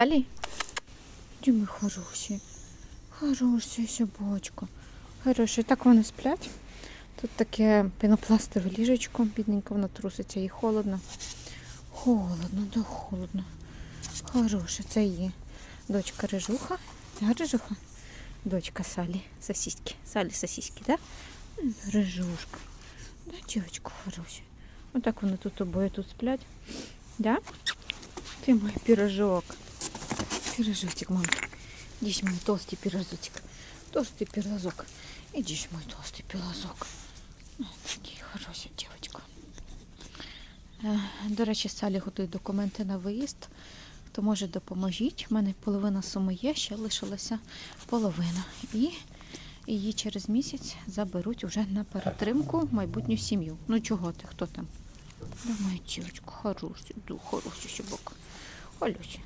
Далі. Де ми хороші. Хороші собачка. Хороші. Так вони сплять. Тут таке пінопластове ліжечко, бідненько, воно труситься і холодно. Холодно, да холодно. Хороше, це її дочка Рижуха. Да, Рижуха? Дочка Салі, сосиски. Салі сосиски, да? М, Рижушка. Да, дівчинка хороша. Отак вони тут обоє тут сплять. Да? Ти мой пирожок. Пирожочек, мам. Здесь мой толстый пирожочек. Толстый пирожок. Иди ж мой толстый пирожок. Ну, Такий хороший дівчинка. Е, До речі, Салі готує документи на виїзд. Хто може, допоможіть. У мене половина суми є, ще лишилася половина. І її через місяць заберуть уже на перетримку в майбутню сім'ю. Ну чого ти? Хто там? Да, моя дівчинка, хороший, ду, хороший собака. Олюся.